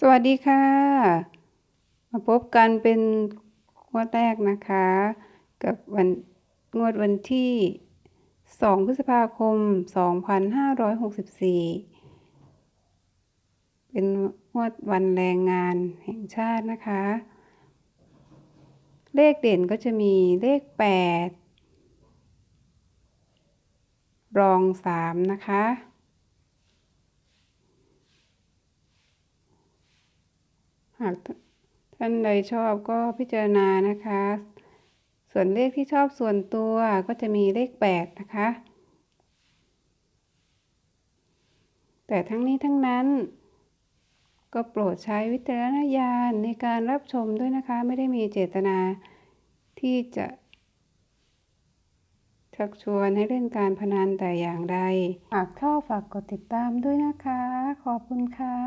สวัสดีค่ะ มาพบกันเป็นงวดแรกนะคะ กับวันงวดวันที่ 2 พฤษภาคม 2564 เป็นงวดวันแรงงานแห่งชาตินะคะ เลขเด่นก็จะมีเลข 8 รอง 3 นะคะ หากท่านใดชอบก็พิจารณานะคะ ส่วนเลขที่ชอบส่วนตัวก็จะมีเลข 8 นะคะ แต่ทั้งนี้ทั้งนั้นก็โปรดใช้วิจารณญาณในการรับชมด้วยนะคะ ไม่ได้มีเจตนาที่จะชักชวนให้เล่นการพนันแต่อย่างใด หากชอบฝากกดติดตามด้วยนะคะ ขอบคุณค่ะ